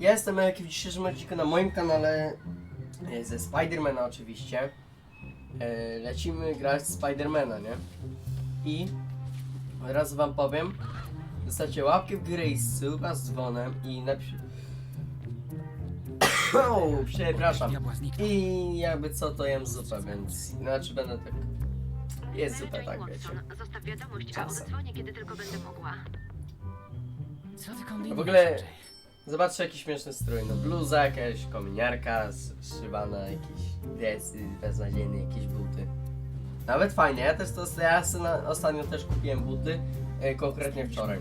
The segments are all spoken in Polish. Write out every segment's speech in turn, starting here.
Ja jestem Elki w dzisiejszym odcinku na moim kanale e, ze Spidermana oczywiście. E, Lecimy grać Spidermana, nie? I raz wam powiem, zostawcie łapkę w górę i suba z dzwonem i napisz... o, przepraszam. I jakby co to jem zupę, więc znaczy będę tak... Jest zupa, tak wiecie. Zostaw wiadomość, a odzwonię, kiedy tylko będę mogła. Co ty kombinujesz? W ogóle-? Zobaczcie jaki śmieszny strój, no bluza, jakaś kominiarka, zszywana, jakieś dresy beznadziejne, jakieś buty. Nawet fajnie, ja też to, ja sobie na, ostatnio też kupiłem buty, e, konkretnie wczoraj.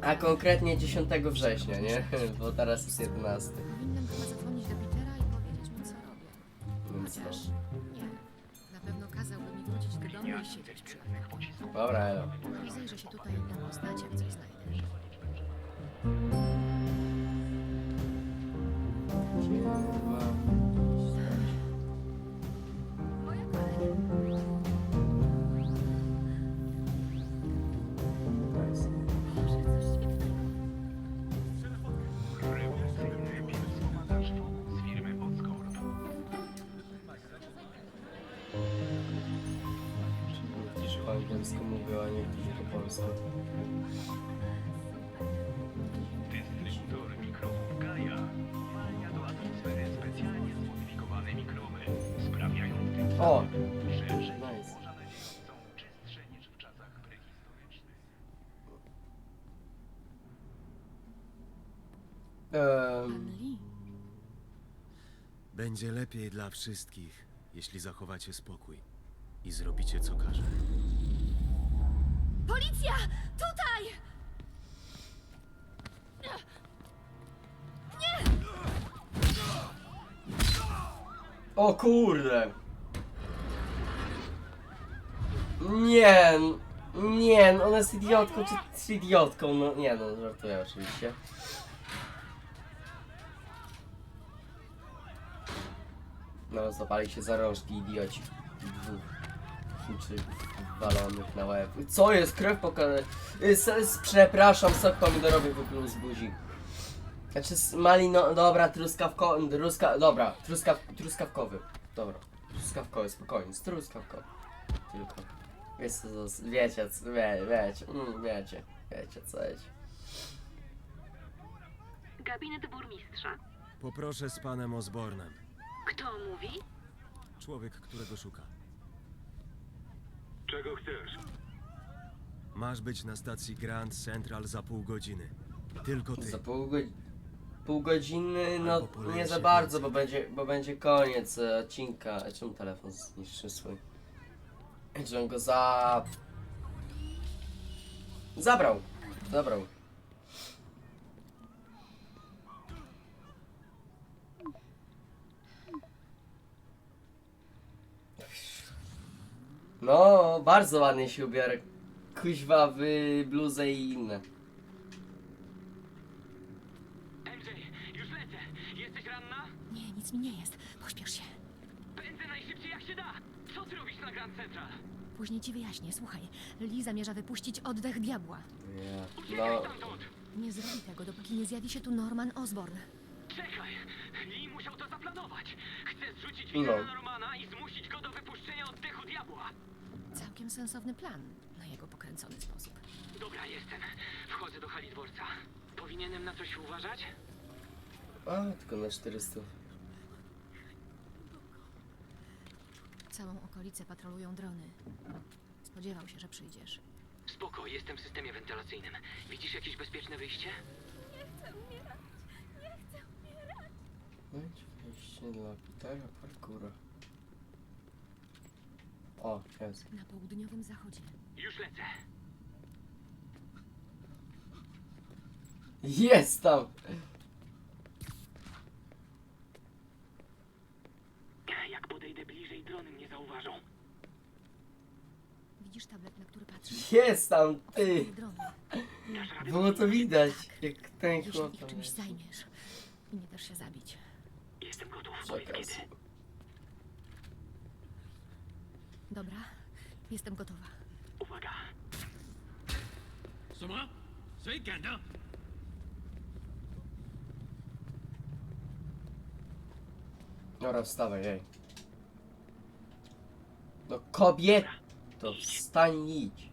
Na A konkretnie 10 września, nie? Bo teraz jest 11. Powinnam chyba zadzwonić do Petera i powiedzieć mu, co robię. Więc no. Nie. Na pewno kazałby mi wrócić do domu i siedzieć przy oknie. Dobra, elo. Rozejrzę się tutaj i dam znać, jak coś znajdę. Będzie lepiej dla wszystkich, jeśli zachowacie spokój i zrobicie co każe. Policja! Tutaj! o kurde! Nie, n- nie, no ona jest idiotką, czy z idiotką, no nie no, żartuję oczywiście. No, złapali się za rączki idioci. Dwóch Chińczyków walonych na łeb. Co jest? Krew pokazuje. Przepraszam, sok pomidorowy wypluł z buzi. Znaczy z malino... Dobra, truskawko... Truska, dobra, truskaw, truskawkowy. Dobra, truskawkowy, spokojnie, truskawkowy. Tylko. Wiecie, co- wiecie, co- wie, wiecie, mm, wiecie, wiecie, co jest. Gabinet burmistrza. Poproszę z panem Osbornem. Kto mówi? Człowiek, którego szuka. Czego chcesz? Masz być na stacji Grand Central za pół godziny. Tylko ty. Za pół, go... pół godziny, no Albo nie za bardzo, bo będzie, bo będzie koniec e, odcinka. E, Czemu telefon zniszczy swój? Że on go za... Zabrał, zabrał. No, bardzo ładnie się ubiorę. Kuźwa w bluzę i inne. MJ, już lecę! Jesteś ranna? Nie, nic mi nie jest. Pośpiesz się. Pędzę najszybciej jak się da! Co ty robisz na Grand Central? Później ci wyjaśnię. Słuchaj, Lee zamierza wypuścić oddech diabła. Uciekaj No, stamtąd! Nie zrobi tego, dopóki nie zjawi się tu Norman Osborn. Czekaj! Lee musiał to zaplanować! Chcę zrzucić No. winę na Normana i zmusić go do wypuszczenia oddechu diabła! Całkiem sensowny plan na jego pokręcony sposób. Dobra, jestem. Wchodzę do hali dworca. Powinienem na coś uważać? a, tylko na 400. Całą okolicę patrolują drony. Spodziewał się, że przyjdziesz. Spoko, jestem w systemie wentylacyjnym. Widzisz jakieś bezpieczne wyjście? Znajdź wejście dla Petera Parkura. O, jest. Na południowym zachodzie. Już lecę. Jest tam! Jak podejdę bliżej, drony mnie zauważą. Widzisz tablet, na który patrzysz? Jest tam, ty! Drony. Dasz radę? Było to widać, jak ten Jeśli chłop ich tam czymś jest. zajmiesz i nie dasz się zabić. Jestem gotów. Powiedz okazji. kiedy. Dobra, jestem gotowa. Uwaga! Soma? Sei Ganda? Dobra, wstawaj, jej. No kobiet! To wstań idź.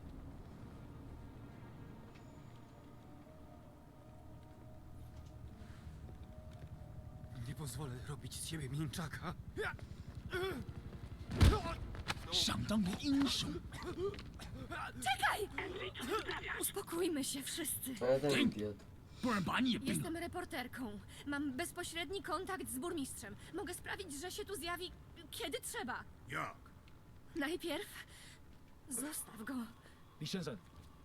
Nie pozwolę robić z siebie mięczaka. 想当年英雄， Uspokójmy się wszyscy. Ale ten idiot. 不然把你也毙了。 Jestem reporterką. Mam bezpośredni kontakt z burmistrzem. Mogę sprawić, że się tu zjawi, kiedy trzeba. Jak? Najpierw zostaw go. 李先生，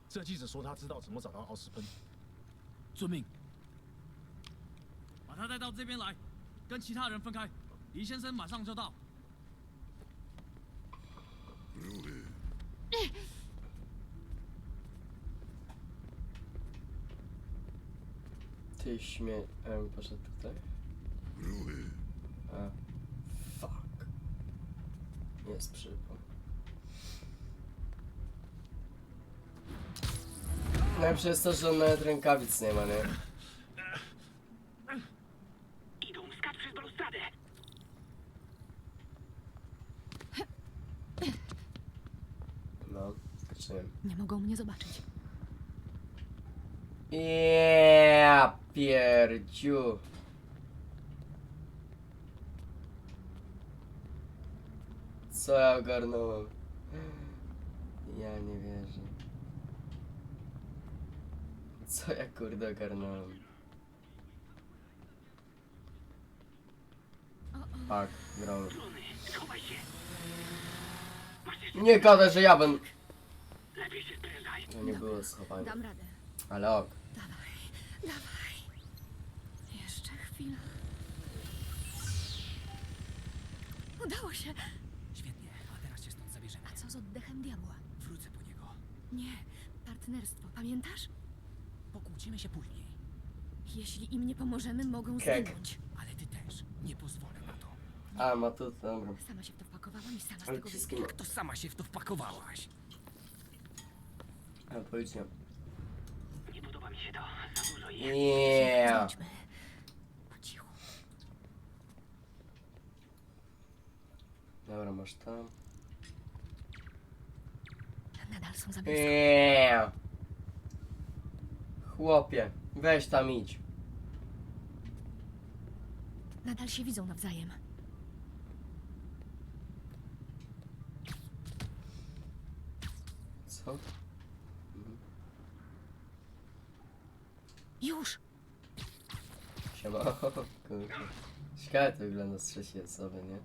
这记者说他知道怎么找到奥斯喷。遵命。把他带到这边来，跟其他人分开。李先生马上就到。 Ty śmie... A on poszedł tutaj? A. Fuck. Jest przypał. Najlepsze jest to, że on nawet rękawic nie ma, nie? Idą, skacz przez balustradę! No, skoczyłem. Nie mogą mnie zobaczyć. Ja pierdziu. Co ja ogarnąłem? Ja nie wierzę. Co ja kurde ogarnąłem? Tak, grałem. Schowaj się! Nie gadaj, że ja będę... Lepiej się sprężaj! To nie było schowanie. Dam radę. Ale ok. Dawaj, dawaj. Jeszcze chwila. Udało się. Świetnie, a teraz się stąd zabierzemy. A co z oddechem diabła? Wrócę po niego. Nie, partnerstwo, pamiętasz? Pokłócimy się później. Jeśli im nie pomożemy, mogą Kek. zginąć. Ale ty też. Nie pozwolę na to. A, ma tu, dobra. Sama się w to wpakowałam i sama z Ale tego wszystkim... wyjdę. To sama się w to wpakowałaś. Policja. Nie podoba mi się to. Za dużo jest. Idźmy. Po cichu. Dobra, masz tam. Nadal są za blisko. Yeah. Chłopie, weź tam idź. Nadal się widzą nawzajem. Co? Już! Siema. Kurde. Ciekawe to wygląda z trzeciej osoby, nie?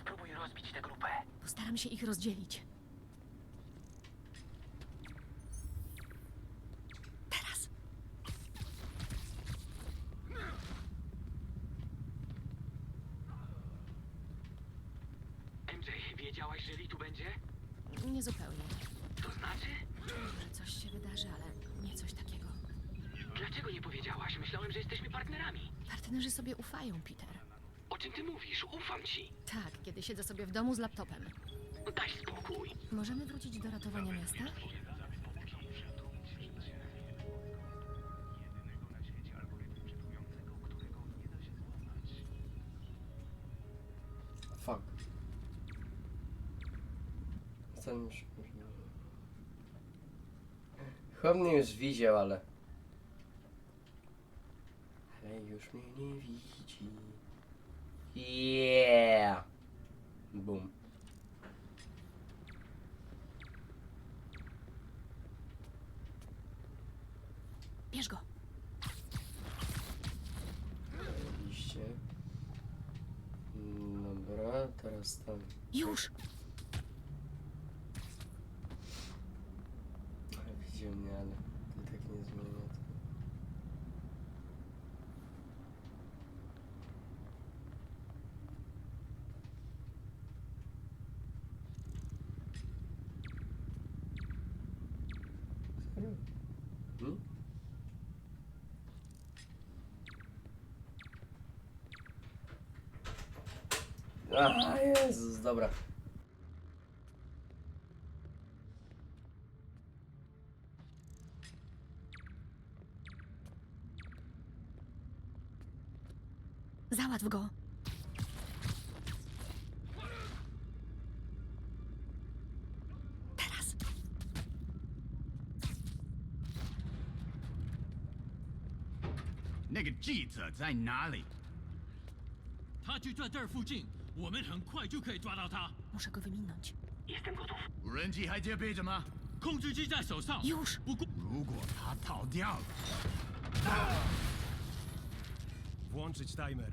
Spróbuj rozbić tę grupę. Postaram się ich rozdzielić. Teraz! MJ, wiedziałaś, że Lee tu będzie? Niezupełnie. To znaczy? Że coś się wydarzy, ale nie coś takiego. Dlaczego nie powiedziałaś? Myślałem, że jesteśmy partnerami. Partnerzy sobie ufają, Peter. O czym ty mówisz? Ufam ci. Tak, kiedy siedzę sobie w domu z laptopem. Daj spokój. Możemy wrócić do ratowania miasta? Fuck. Co już... Chłop mnie już widział, ale... Ale już mnie nie widzi. Yeah! Bierz go! Oczywiście. Dobra, teraz tam. Już! Ale widział mnie, ale Jezus, dobra. Załatw go. Teraz. 那个记者在哪里？他就在这儿附近， 我们很快就可以抓到他。 Muszę go wyminąć. 无人机还戒备着吗？控制机在手上， Już! 不过如果他逃掉了， Włączyć timer.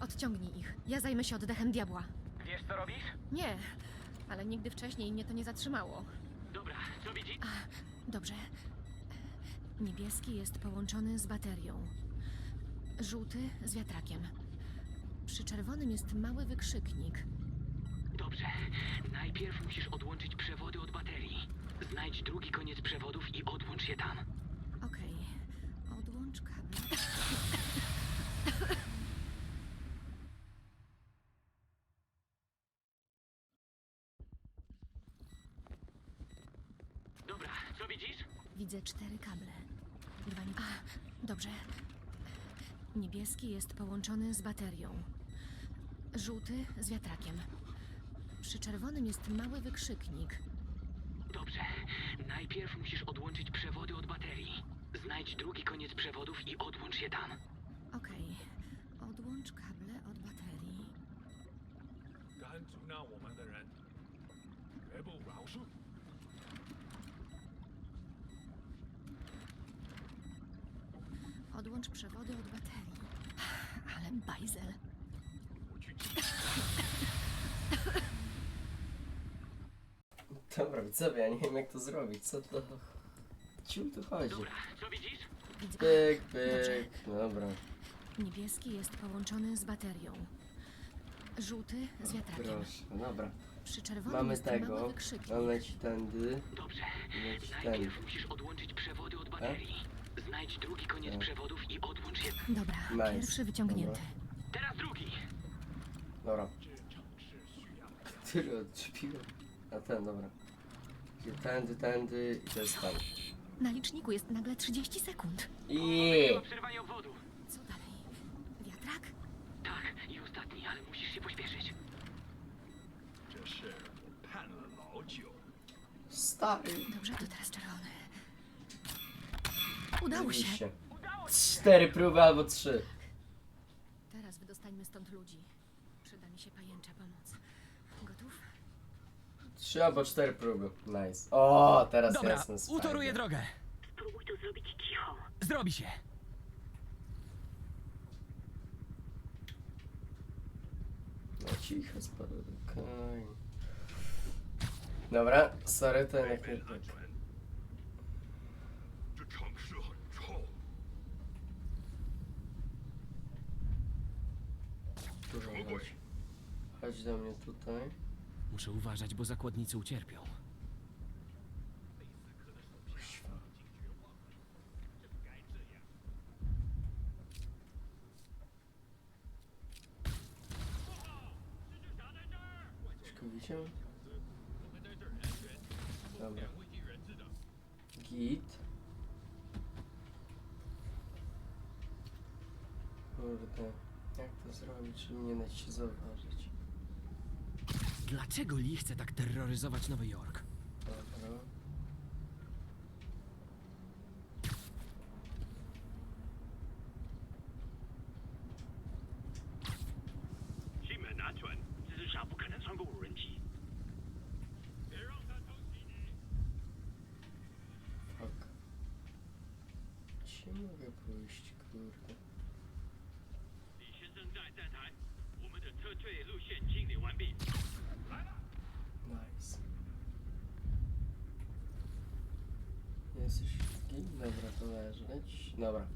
Odciągnij ich. Ja zajmę się oddechem diabła. Wiesz co robisz? Nie, ale nigdy wcześniej mnie to nie zatrzymało. Dobra, co widzisz? Dobrze. Niebieski jest połączony z baterią. Żółty z wiatrakiem. Przy czerwonym jest mały wykrzyknik. Dobrze. Najpierw musisz odłączyć przewody od baterii. Znajdź drugi koniec przewodów i odłącz je tam. Okej. Odłącz kabel. Dobra, co widzisz? Widzę cztery kable. Dwa nie... A, dobrze. Niebieski jest połączony z baterią. Żółty z wiatrakiem. Przy czerwonym jest mały wykrzyknik. Dobrze. Najpierw musisz odłączyć przewody od baterii. Znajdź drugi koniec przewodów i odłącz je tam. Okej. Odłącz kable od baterii. 敢阻挠我们的人，绝不饶恕。 Odłącz przewody od baterii. ale bajzel. Dobra, widzowie, ja nie wiem jak to zrobić, co to... Czym tu chodzi? Dobra, co widzisz? Pyk, pyk, dobra. Niebieski jest połączony z baterią. Żółty z wiatrakiem. Proszę, dobra. Przy czerwonym Mamy jest mały tego, wykrzyknik. on leci tędy, Dobrze. leci tędy. Musisz odłączyć przewody od tak? baterii. Znajdź drugi koniec Tak. przewodów i odłącz je. Dobra, Nice. pierwszy wyciągnięty. Teraz drugi. Dobra. Który odczepiłem? A ten, dobra. Idzie Tędy, tędy i to jest tam. Na liczniku jest nagle 30 sekund. I Chyba przerwanie obwodu. Co dalej? Wiatrak? Tak, i ostatni, ale musisz się pośpieszyć. 这事我盼了老久。 Stary. Dobrze, to teraz czerwony. Udało się. Oczywiście. Cztery próby albo trzy. Teraz wydostańmy stąd ludzi. Przyda mi się pajęcza pomoc. Gotów? Trzy albo cztery próby. Nice. O, teraz Dobra, jasne. utoruję fajnie. drogę. Spróbuj to zrobić cicho. Zrobi się. No cicho, spokojnie. Dobra, sorry, ten jak nie chodź. Chodź do mnie tutaj. Muszę uważać, bo zakładnicy ucierpią. Troszkę widział? Dobra. Git. Kurde. Jak Powinieneś się zauważyć. Dlaczego Lee chce tak terroryzować Nowy Jork? Dobra. Fuck. Gdzie mogę pójść, kurde? 撤退路线清理完毕。 Nice. Jesteś git? Dobra, to leżeć. Dobra.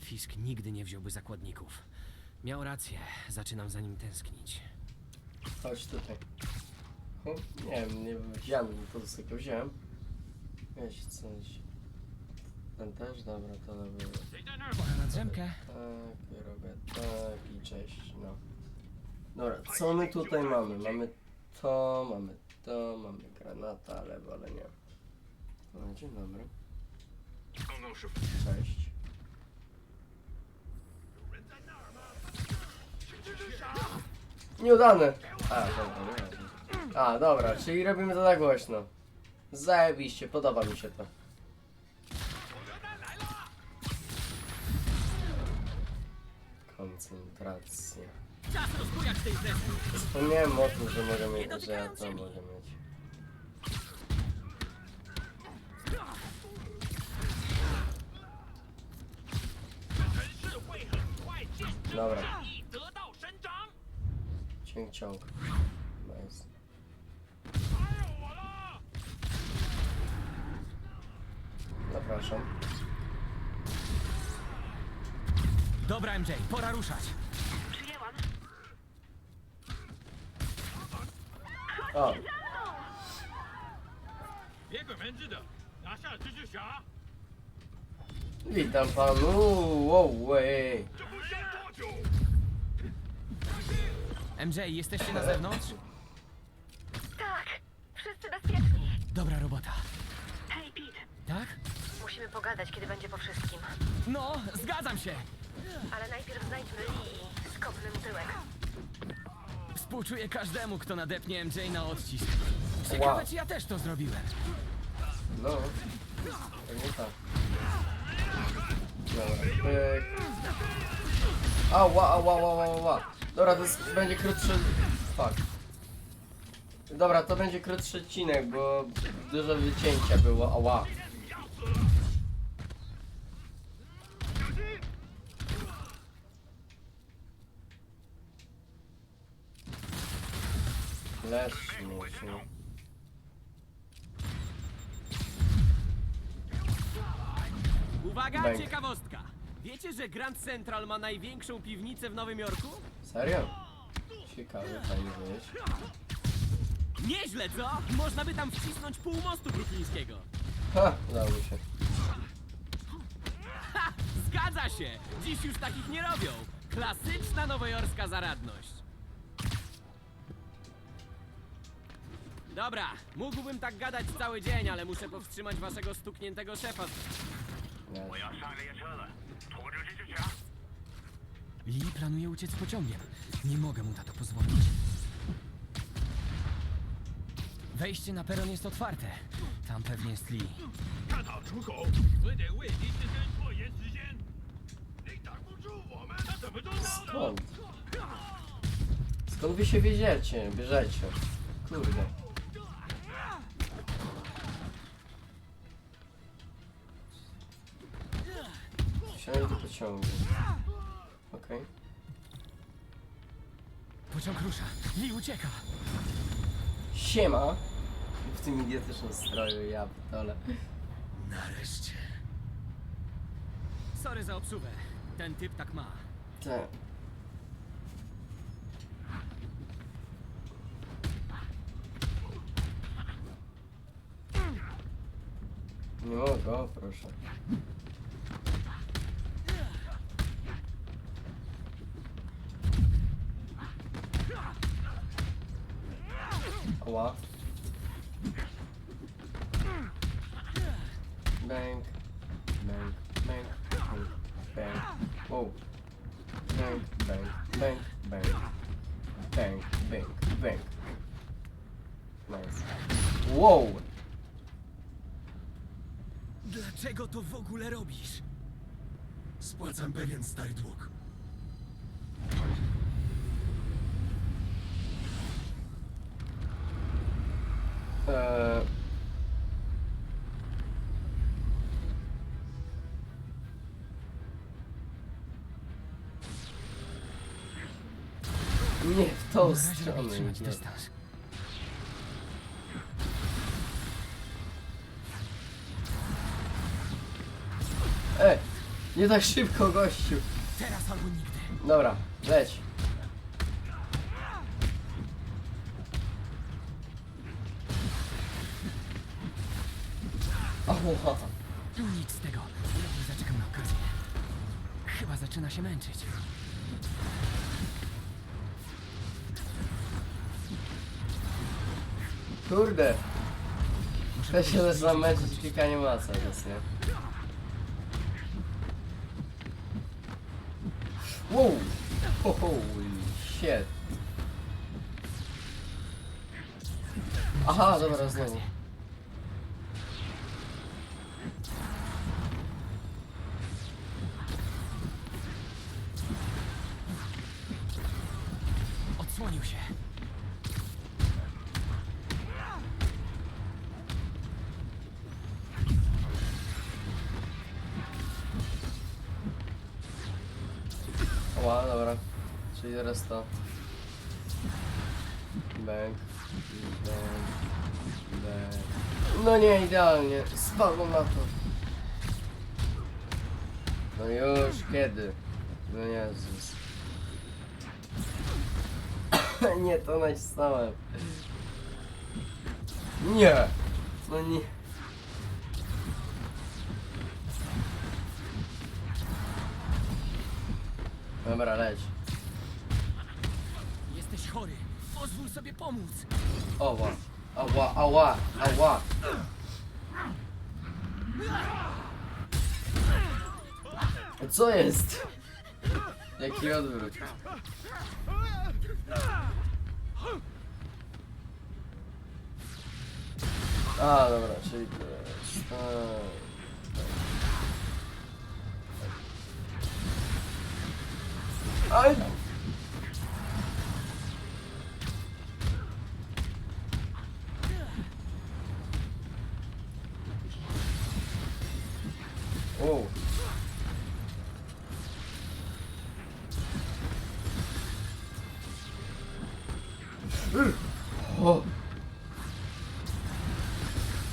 Fisk nigdy nie wziąłby zakładników. Miał rację, zaczynam za nim tęsknić. Chodź tutaj. O, nie wiem, nie wziąłem, to sobie go wziąłem. Weź coś. Ten też? Dobra, to robię Pora na drzemkę. tak, robię tak i cześć, no. Dobra, co my tutaj mamy? Mamy to, mamy to, mamy granata, ale wolę nie. No, dzień dobry. Cześć. Nieudane! A, dobra. A, dobra, czyli robimy to na głośno. Zajebiście, podoba mi się to. Koncentracja. Czas rozbujać tej imprezy. Wspomniałem o tym, że mogę mieć, że ja to mogę mieć. Dobra. Ciąg ciąg. Nice. Zapraszam. Dobra, MJ, pora ruszać. O. Witam panu. Wow, ej. MJ, jesteście na zewnątrz? Tak, wszyscy bezpieczni. Dobra robota. Hej, Pete, Tak? musimy pogadać, kiedy będzie po wszystkim. No, zgadzam się. Ale najpierw znajdźmy Lee i skopmy mu tyłek. Współczuję każdemu, kto nadepnie MJ na odcisk. Ciekawe, Wow. czy ja też to zrobiłem. No. Pewnie tak. Dobra, pyk. Ała, ała, ała, ała, ała. Dobra, to jest, będzie krótszy... Fuck. Dobra, to będzie krótszy odcinek, bo dużo wycięcia było. Ała. Leż, śmieciu. Uwaga, ciekawostka. Wiecie, że Grand Central ma największą piwnicę w Nowym Jorku? Serio? Ciekawe, fajnie wiedzieć. Nieźle, co? Można by tam wcisnąć pół mostu bruklińskiego. Ha, udało mi się. Ha! Zgadza się! Dziś już takich nie robią. Klasyczna nowojorska zaradność. Dobra, mógłbym tak gadać cały dzień, ale muszę powstrzymać waszego stukniętego szefa. Lee planuje uciec pociągiem. Nie mogę mu na to pozwolić. Wejście na peron jest otwarte. Tam pewnie jest Lee. Skąd? Skąd wy się wiedziecie? Bierzecie. Kurde. Pociągu. Okej. Pociąg rusza. Lee ucieka. Siema! W tym idiotycznym stroju, ja dole. Nareszcie. Sorry za obsługę. Ten typ tak ma. Te. Nie mogę, o proszę. Ała. Bang. Bang. Bang. Bang. Bang. Wow. Bang, bang, bang, bang. Bang, bang, bang. Nice. Wow! Dlaczego to w ogóle robisz? Spłacam pewien stary dług. Eee... Nie w tą stronę. trzymać nie. dystans. E! Nie tak szybko, gościu. Teraz albo nigdy. Dobra, leć. No nic z tego. Lepiej zaczekam na okazję. Chyba zaczyna się męczyć. Kurde, Muszę to się zaczyna męczyć klikanie masa, jest nie? Wow! Ho, holy shit. Aha, dobra, znowu. Ła, dobra. Czyli to. Bang. Bang. Bang. No nie, idealnie. Spadło na to. No już, kiedy? No Jezus. nie, to nacisnąłem. Nie! No nie. Dobra, leć. Jesteś chory. Pozwól sobie pomóc. Ała, ała, ała, ała. Co jest? Jaki odwrót? A, dobra, czyli to jest... a. Aj! O! O!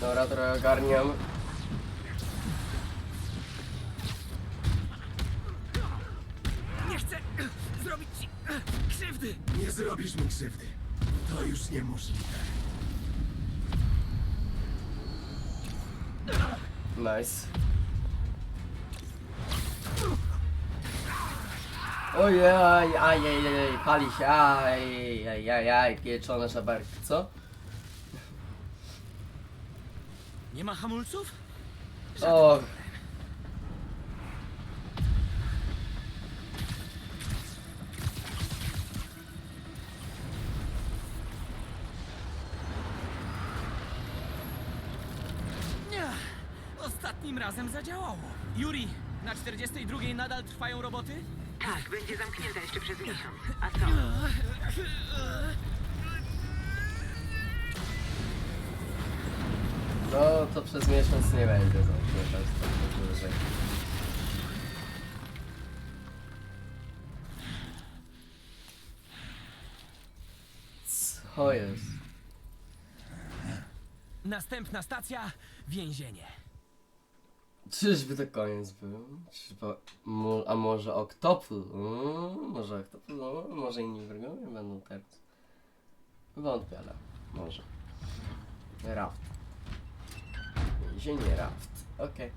Dobra, trochę ogarniam. Ojej, aj, aj, aj, aj, pali się, aj, aj, aj, aj, pieczone szaberki, co? Nie ma hamulców? O, Nie. Ostatnim razem zadziałało. Yuri, na 42 nadal trwają roboty? Tak, będzie zamknięta jeszcze przez miesiąc. A co? no to przez miesiąc nie będzie zamknięta, jest tak dłużej. Co jest? Następna stacja więzienie. Czyżby to koniec był? Czyżby, mo, a może Octopus? Mm, może Octopus? No, może inni wrogowie będą teraz. Wątpię, ale może. Raft. Więzienie Raft. Okej.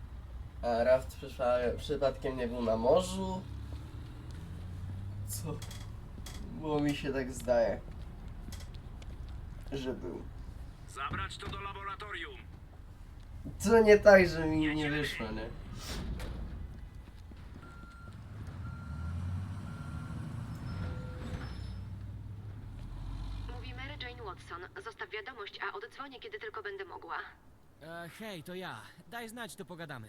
A Raft przyszła- przypadkiem nie był na morzu? Co? Bo mi się tak zdaje, że był. Zabrać to do laboratorium. To nie tak, że mi nie wyszło, nie? Mówi Mary Jane Watson. Zostaw wiadomość, a oddzwonię, kiedy tylko będę mogła. E, hej, to ja. Daj znać, to pogadamy.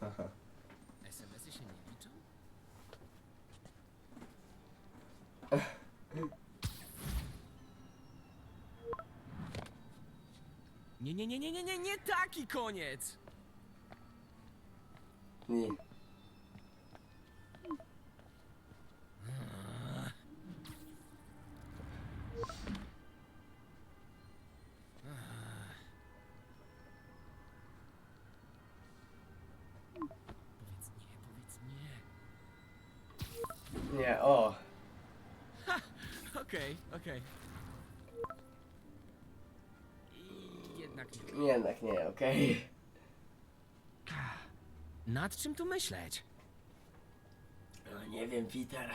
Aha. SMS-y się nie liczą? Nie, nie, nie, nie, nie, nie, taki koniec! Nie. Okej. Nad czym tu myśleć? No nie wiem, Peter.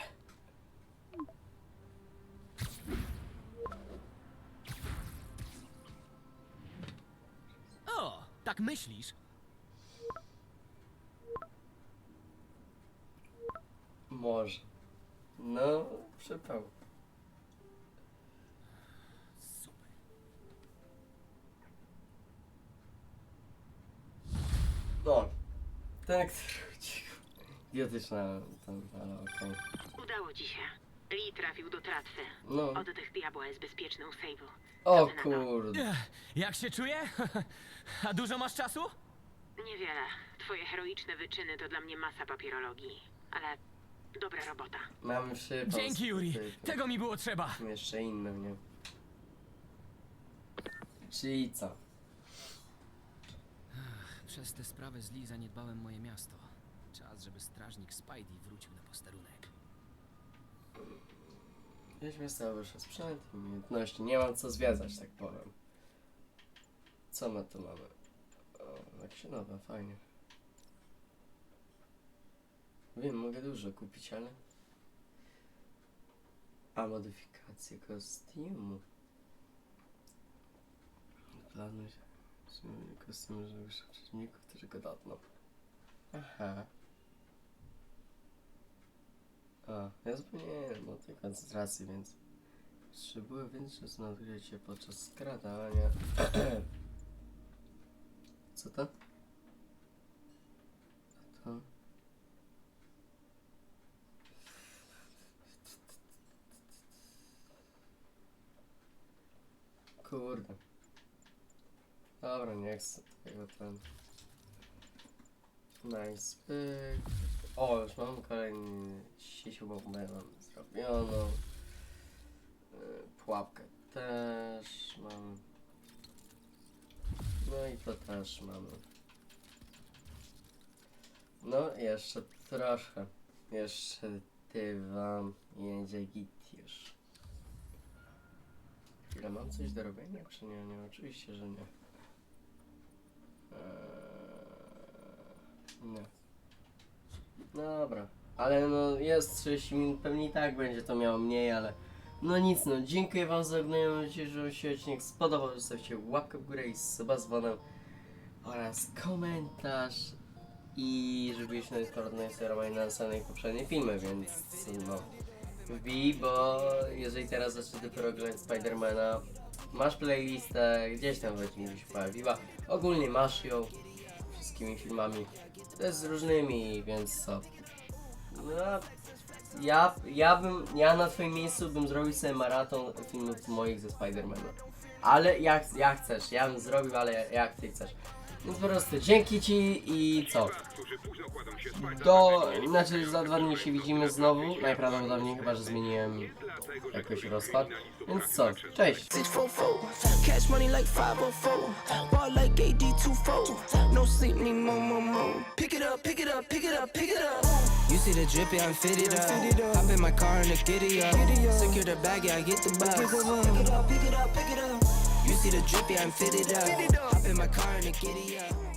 O, tak myślisz? Może. No, przypał. Ten, który uciekł. Idiotyczna tam, ale okej. Udało ci się. Lee trafił do tratwy. No. Oddech diabła jest bezpieczny u Sejwu. O kurde. Ech, Jak się czuję? A dużo masz czasu? Niewiele. Twoje heroiczne wyczyny to dla mnie masa papierologii. Ale dobra robota. Mamy przypał. Dzięki, Yuri. Tego mi było trzeba. Jeszcze inne, nie? Czyli co? Przez te sprawy z Lee zaniedbałem moje miasto. Czas, żeby strażnik Spidey wrócił na posterunek. Weźmy sobie sprzęt i umiejętności. Nie mam co zwiedzać, tak powiem. Co my tu mamy? O, jak się nowe, fajnie. Wiem, mogę dużo kupić, ale... A, modyfikacje kostiumu. Planuj zmienienie kostiumu, żeby przeciwników, go dotkną. Aha. A, ja zapomniałem o tej koncentracji, więc potrzebuję więcej czasu na odkrycie podczas skradania. Co to? A to? Kurde. Dobra, nie chcę tego ten. Nice pyk. O, już mam kolejny sieciową mam zrobioną. Yy, Pułapkę też mam. No i to też mamy. No, jeszcze trochę. Jeszcze ty wam jedzie git już. Mam coś do robienia, czy nie? Nie, oczywiście, że nie. Eee, nie. Dobra, ale no jest 30 minut, pewnie i tak będzie to miało mniej, ale no nic, no dziękuję wam za oglądanie, mam że się odcinek spodobał, zostawcie łapkę w górę i suba z dzwonem oraz komentarz i żebyście na Discord na Instagrama i na następne i poprzednie filmy, więc no wbij, bo jeżeli teraz zaczniesz dopiero oglądać Spidermana, masz playlistę, gdzieś tam będzie mi się pojawiła, ogólnie masz ją wszystkimi filmami, też z różnymi, więc co. No, ja, ja bym, ja na twoim miejscu bym zrobił sobie maraton filmów moich ze Spidermanem. Ale jak, jak chcesz, ja bym zrobił, ale jak ty chcesz. Więc po prostu dzięki ci i co? Do, znaczy za dwa dni się widzimy znowu, najprawdopodobniej chyba, że zmieniłem jakoś rozkład. Więc co, cześć! 644. Cash money like 504. Ball like AD24. No sleep, need more, more, more. Pick it up, pick it up, pick it up, pick it up. You see the drippy, I'm fitted up. Hop in my car and the giddy up. Secure the bag, yeah, I get the bus. Pick it up, pick it up, pick it up. See the drippy, I'm fitted up. Hop in my car and the giddy up.